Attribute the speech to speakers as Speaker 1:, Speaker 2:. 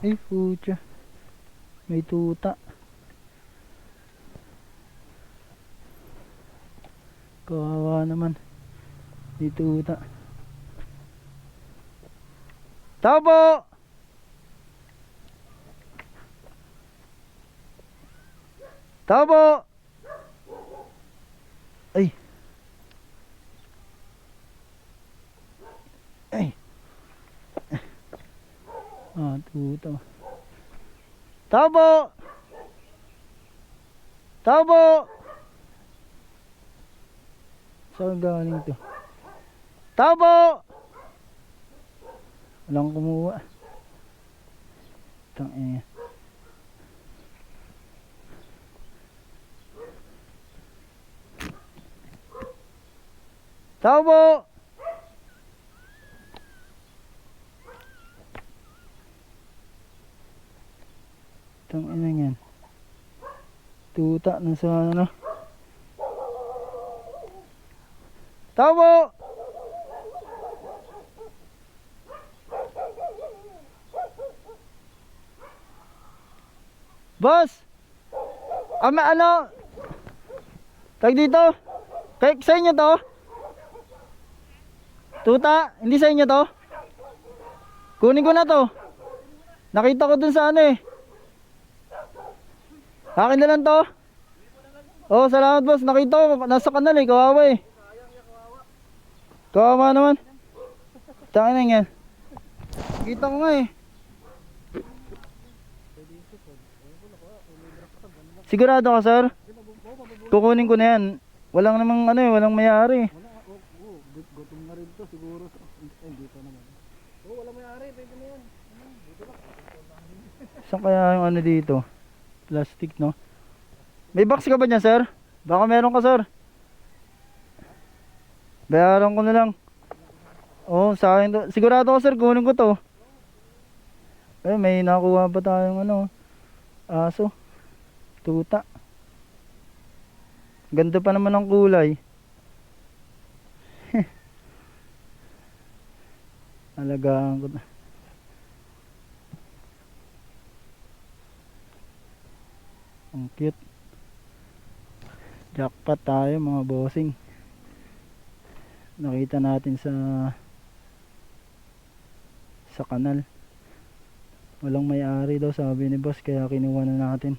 Speaker 1: Ay, pucha. May tuta. Kawawa naman. May tuta. Tao po! Tao po! Ay. Ay. Ah, tuta. Tao po! Saan galing to? Tao po! Walang kumuha. Tang eh. Tao po! Tang ina yan. Tuta na sa ano. Tao po! Boss! Ama ano? Tag dito? Kay sa inyo to? Tuta, hindi sa inyo to? Kunin ko na to. Nakita ko dun sa ano eh. Akin na lang to. Oh, salamat boss. Nakita ko nasa kanal eh, kawawa eh. Kawawa naman. Taka na yan. Kita ko nga eh. Sigurado ka sir? Kukunin ko na yan. Walang namang ano eh, walang mayari.
Speaker 2: Gutom na rin to siguro. Eh, dito naman. Oo, wala may-ari. Pwede na yan.
Speaker 1: Saan kaya yung ano dito? Plastic, no? May box ka ba niya, sir? Baka meron ka, sir. Bayaran ko na lang. Oh, sa akin to. Sigurado ko, sir, kunin ko to. Eh, may nakuha pa tayong ano, aso. Tuta. Ganda pa naman ng kulay. Alagaan ko na. Ang cute. Jackpot tayo mga bossing. Nakita natin sa sa kanal. Walang may-ari daw sabi ni boss kaya kinuha na natin.